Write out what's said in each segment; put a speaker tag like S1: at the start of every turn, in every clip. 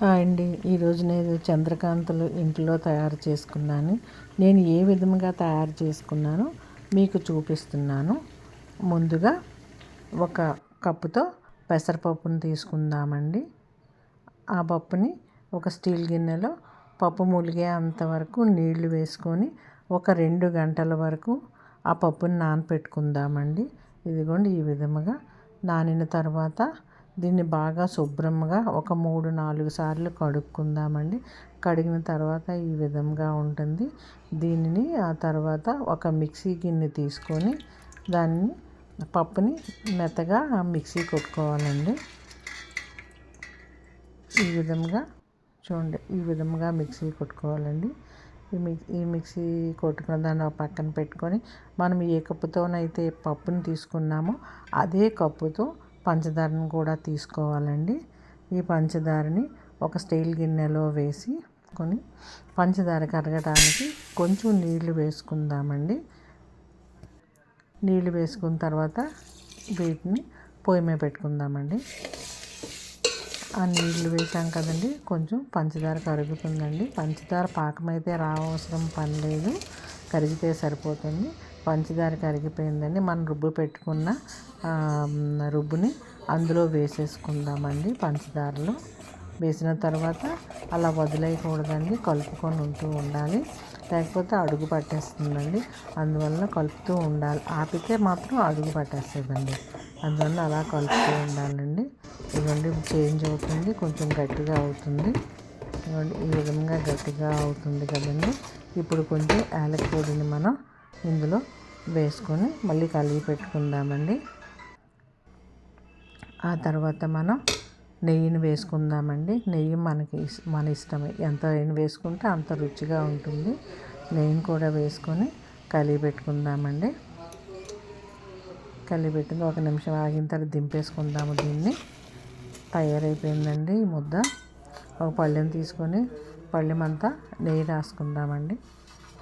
S1: Hi అండి ఈరోజు నేను చంద్రకాంతలు ఇంట్లో తయారు చేసుకున్నాను. నేను ఏ విధంగా తయారు చేసుకున్నానో మీకు చూపిస్తున్నాను. ముందుగా ఒక కప్పుతో పెసరపప్పును తీసుకుందామండి. ఆ పప్పుని ఒక స్టీల్ గిన్నెలో పప్పు ములిగే అంతవరకు నీళ్ళు వేసుకొని ఒక రెండు గంటల వరకు ఆ పప్పుని నానపెట్టుకుందామండి. ఇదిగోండి ఈ విధముగా నానిన తర్వాత దీన్ని బాగా శుభ్రంగా ఒక మూడు నాలుగు సార్లు కడుక్కుందామండి. కడిగిన తర్వాత ఈ విధంగా ఉంటుంది. దీనిని ఆ తర్వాత ఒక మిక్సీ గిన్నె తీసుకొని దాన్ని పప్పుని మెత్తగా మిక్సీ కొట్టుకోవాలండి. ఈ విధంగా చూడండి ఈ విధంగా మిక్సీ కొట్టుకోవాలండి. ఈ మిక్సీ ఈ మిక్సీ కొట్టుకున్న దాన్ని పక్కన పెట్టుకొని మనం ఏ కప్పుతోనైతే పప్పుని తీసుకున్నామో అదే కప్పుతో పంచదారను కూడా తీసుకోవాలండి. ఈ పంచదారని ఒక స్టీల్ గిన్నెలో వేసి కొని పంచదార కరగడానికి కొంచెం నీళ్ళు వేసుకుందామండి. నీళ్ళు వేసుకున్న తర్వాత వీటిని పొయ్యి మీద పెట్టుకుందామండి. ఆ నీళ్ళు వేసాం కదండి కొంచెం పంచదార కరుగుతుందండి. పంచదార పాకం అయితే రావసరం పని లేదు కరిగితే సరిపోతుంది. పంచదార కరిగిపోయిందండి. మనం రుబ్బు పెట్టుకున్న రుబ్బుని అందులో వేసేసుకుందామండి పంచదారలో. వేసిన తర్వాత అలా వదిలేయకూడదండి. కలుపుకొని ఉంటూ ఉండాలి. లేకపోతే అడుగు పట్టేస్తుందండి. అందువల్ల కలుపుతూ ఉండాలి. ఆపితే మాత్రం అడుగు పట్టేస్తుందండి. అందువల్ల అలా కలుపుతూ ఉండాలండి. ఇదిగోండి చేంజ్ అవుతుంది. కొంచెం గట్టిగా అవుతుంది. ఈ విధంగా గట్టిగా అవుతుంది కదండి. ఇప్పుడు కొంచెం యాలక్ పొడిని మనం ఇందులో వేసుకొని మళ్ళీ కలిగి పెట్టుకుందామండి. ఆ తర్వాత మనం నెయ్యిని వేసుకుందామండి. నెయ్యి మనకి మన ఇష్టమే. ఎంత నెయ్యిని వేసుకుంటే అంత రుచిగా ఉంటుంది. నెయ్యిని కూడా వేసుకొని కలిగి పెట్టుకుందామండి. కలిగి పెట్టింది ఒక నిమిషం ఆగిన తర్వాత దింపేసుకుందాము దీన్ని. తయారైపోయిందండి ఈ ముద్ద. ఒక పళ్ళెం తీసుకొని పళ్ళెమంతా నెయ్యి రాసుకుందామండి.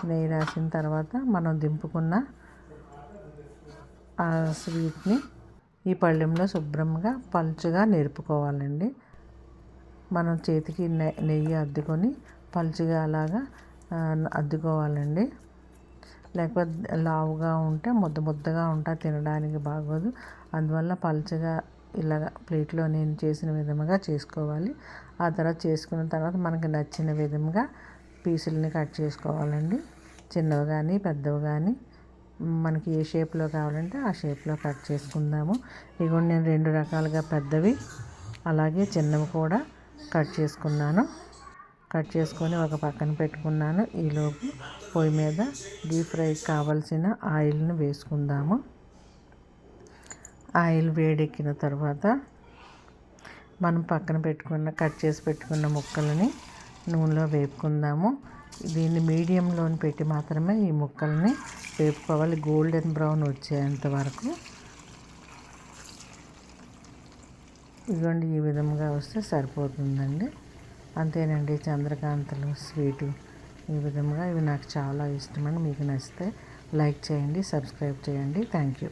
S1: నెయ్యి రాసిన తర్వాత మనం దింపుకున్న ఆ స్వీట్ని ఈ పళ్ళెంలో శుభ్రంగా పలుచగా నేర్పుకోవాలండి. మనం చేతికి నెయ్యి అద్దుకొని పలుచుగా అలాగా అద్దుకోవాలండి. లేకపోతే లావుగా ఉంటే ముద్ద ముద్దగా ఉంటా తినడానికి బాగోదు. అందువల్ల పలుచగా ఇలాగ ప్లేట్లో నేను చేసిన విధముగా చేసుకోవాలి. ఆ తర్వాత చేసుకున్న తర్వాత మనకి నచ్చిన విధంగా పీసులని కట్ చేసుకోవాలండి. చిన్నవి కానీ పెద్దవి కానీ మనకి ఏ షేప్లో కావాలంటే ఆ షేప్లో కట్ చేసుకుందాము. ఇగో నేను రెండు రకాలుగా పెద్దవి అలాగే చిన్నవి కూడా కట్ చేసుకున్నాను. కట్ చేసుకొని ఒక పక్కన పెట్టుకున్నాను. ఈలోపు పొయ్యి మీద డీప్ ఫ్రైకి కావలసిన ఆయిల్ని వేసుకుందాము. ఆయిల్ వేడెక్కిన తర్వాత మనం పక్కన పెట్టుకున్న కట్ చేసి పెట్టుకున్న ముక్కలని నూనెలో వేపుకుందాము. దీన్ని మీడియంలో పెట్టి మాత్రమే ఈ ముక్కల్ని వేపుకోవాలి. గోల్డెన్ బ్రౌన్ వచ్చేంత వరకు. ఇదిగోండి ఈ విధంగా వస్తే సరిపోతుందండి. అంతేనండి చంద్రకాంతలు స్వీటు ఈ విధంగా. ఇవి నాకు చాలా ఇష్టమని మీకు నచ్చితే లైక్ చేయండి సబ్స్క్రైబ్ చేయండి. Thank you.